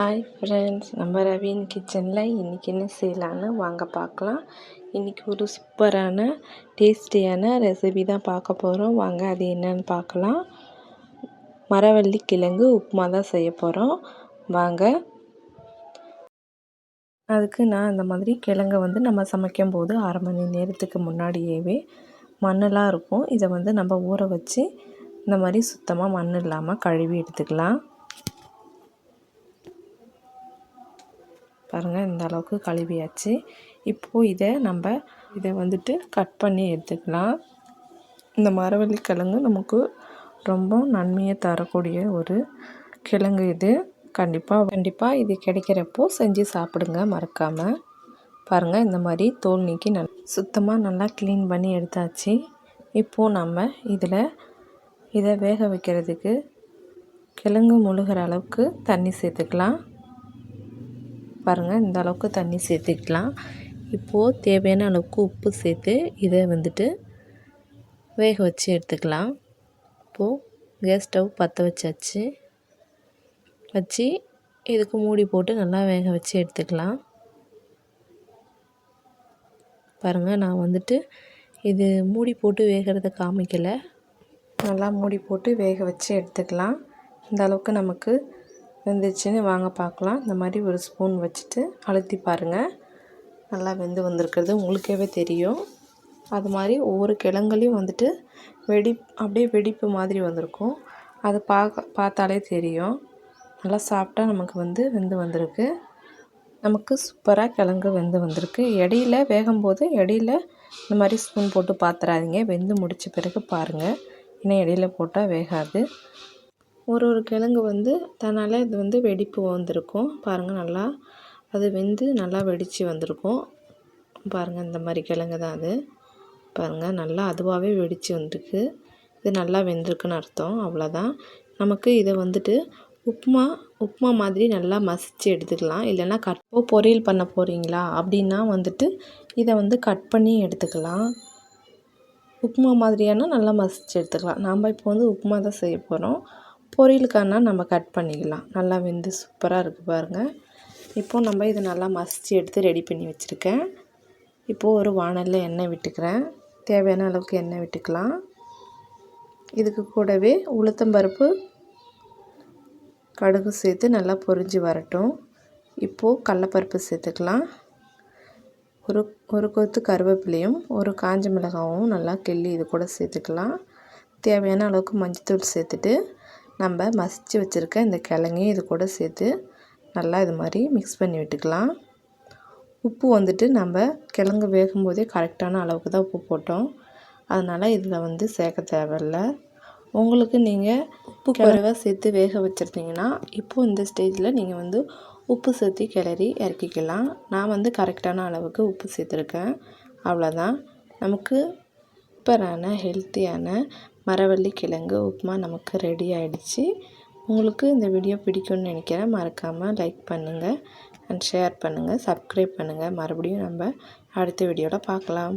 Hi friends நம்ம ravine கிச்சனில் இன்றைக்கி என்ன செய்யலான்னு வாங்க பார்க்கலாம். இன்றைக்கி ஒரு சூப்பரான டேஸ்டியான ரெசிபி தான் பார்க்க போகிறோம் வாங்க அது என்னன்னு பார்க்கலாம். மரவள்ளி கிழங்கு உப்புமா தான் செய்ய போகிறோம் வாங்க. அதுக்கு நான் இந்த மாதிரி கிழங்கை வந்து நம்ம சமைக்கும் போது அரை மணி நேரத்துக்கு முன்னாடியேவே மண்ணெல்லாம் இருக்கும். இதை வந்து நம்ம ஊற வச்சு இந்த மாதிரி சுத்தமாக மண் இல்லாமல் கழுவி எடுத்துக்கலாம். பாருங்கள் இந்த அளவுக்கு கழுவியாச்சு. இப்போது இதை நம்ம இதை வந்துட்டு கட் பண்ணி எடுத்துக்கலாம். இந்த மரவள்ளி கிழங்கு நமக்கு ரொம்ப நன்மையை தரக்கூடிய ஒரு கிழங்கு இது. கண்டிப்பாக கண்டிப்பாக இது கிடைக்கிறப்போ செஞ்சு சாப்பிடுங்க மறக்காமல் பாருங்கள் இந்த மாதிரி தோல் நீக்கி நல் சுத்தமாக நல்லா க்ளீன் பண்ணி எடுத்தாச்சு. இப்போது நம்ம இதில் இதை வேக வைக்கிறதுக்கு கிழங்கு முழுகிற அளவுக்கு தண்ணி சேர்த்துக்கலாம். பாருங்கள் இந்த அளவுக்கு தண்ணி சேர்த்துக்கலாம். இப்போது தேவையான அளவுக்கு உப்பு சேர்த்து இதை வந்துட்டு வேக வச்சு எடுத்துக்கலாம். இப்போது கேஸ் ஸ்டவ் பற்ற வச்சாச்சு. வச்சு இதுக்கு மூடி போட்டு நல்லா வேக வச்சு எடுத்துக்கலாம். பாருங்கள் நான் வந்துட்டு இது மூடி போட்டு வேகிறத காமிக்கலை. நல்லா மூடி போட்டு வேக வச்சு எடுத்துக்கலாம். இந்த அளவுக்கு நமக்கு வெந்துச்சுன்னு வாங்க பார்க்கலாம். இந்த மாதிரி ஒரு ஸ்பூன் வச்சுட்டு அழுத்தி பாருங்கள் நல்லா வெந்து வந்திருக்கிறது உங்களுக்கேவே தெரியும். அது மாதிரி ஒவ்வொரு கிழங்குலையும் வந்துட்டு வெடி அப்படியே வெடிப்பு மாதிரி வந்திருக்கும். அதை பார்க்க பார்த்தாலே தெரியும். நல்லா சாப்பிட்டா நமக்கு வந்து வெந்து வந்திருக்கு. நமக்கு சூப்பராக கிழங்கு வெந்து வந்திருக்கு. இடையில வேகும்போது இடையில இந்த மாதிரி ஸ்பூன் போட்டு பார்த்துறாதீங்க வெந்து முடித்த பிறகு பாருங்கள் ஏன்னா இடையில போட்டால் வேகாது. ஒரு ஒரு கிழங்கு வந்து தன்னால் இது வந்து வெடிப்பு வந்திருக்கும். பாருங்கள் நல்லா அது வெந்து நல்லா வெடித்து வந்திருக்கும். பாருங்கள் இந்த மாதிரி கிழங்கு தான் அது. பாருங்கள் நல்லா அதுவாகவே வெடித்து வந்திருக்கு. இது நல்லா வெந்திருக்குன்னு அர்த்தம். அவ்வளோதான் நமக்கு இதை வந்துட்டு உப்புமா உப்புமா மாதிரி நல்லா மசித்து எடுத்துக்கலாம். இல்லைன்னா கட் பொரியல் பண்ண போகிறீங்களா அப்படின்னா வந்துட்டு இதை வந்து கட் பண்ணி எடுத்துக்கலாம். உப்புமா மாதிரியானால் நல்லா மசித்து எடுத்துக்கலாம். நாம் இப்போ வந்து உப்புமா தான் செய்ய போகிறோம் பொரியலுக்கானால் நம்ம கட் பண்ணிக்கலாம். நல்லா வெந்து சூப்பராக இருக்குது பாருங்கள் இப்போது நம்ம இதை நல்லா மசித்து எடுத்து ரெடி பண்ணி வச்சுருக்கேன். இப்போது ஒரு வானலில் எண்ணெய் விட்டுக்கிறேன். தேவையான அளவுக்கு எண்ணெய் விட்டுக்கலாம். இதுக்கு கூடவே உளுத்தம்பருப்பு கடுகு சேர்த்து நல்லா பொரிஞ்சு வரட்டும். இப்போது கடலப்பருப்பு சேர்த்துக்கலாம். ஒரு ஒரு கொத்து கருவேப்பிலையும் ஒரு காஞ்ச மிளகாவும் நல்லா கிள்ளி இது கூட சேர்த்துக்கலாம். தேவையான அளவுக்கு மஞ்சத்தூள் சேர்த்துட்டு நம்ம மசித்து வச்சுருக்க இந்த கிழங்கையும் இது கூட சேர்த்து நல்லா இது மாதிரி மிக்ஸ் பண்ணி விட்டுக்கலாம். உப்பு வந்துட்டு நம்ம கிழங்கு வேகும்போதே கரெக்டான அளவுக்கு தான் உப்பு போட்டோம். அதனால் இதில் வந்து சேர்க்க தேவையில்ல. உங்களுக்கு நீங்கள் உப்பு குறைவாக சேர்த்து வேக வச்சுருந்தீங்கன்னா இப்போது இந்த ஸ்டேஜில் நீங்கள் வந்து உப்பு சேர்த்து கிளறி இறக்கிக்கலாம். நான் வந்து கரெக்டான அளவுக்கு உப்பு சேர்த்துருக்கேன். அவ்வளோதான் நமக்கு சூப்பரான ஹெல்த்தியான மரவள்ளி கிழங்கு உப்புமா நமக்கு ரெடி ஆகிடுச்சி உங்களுக்கு இந்த வீடியோ பிடிக்கும்னு நினைக்கிறேன். மறக்காமல் லைக் பண்ணுங்கள் அண்ட் ஷேர் பண்ணுங்கள் சப்ஸ்கிரைப் பண்ணுங்கள் மறுபடியும் நம்ம அடுத்த வீடியோவில் பார்க்கலாம்.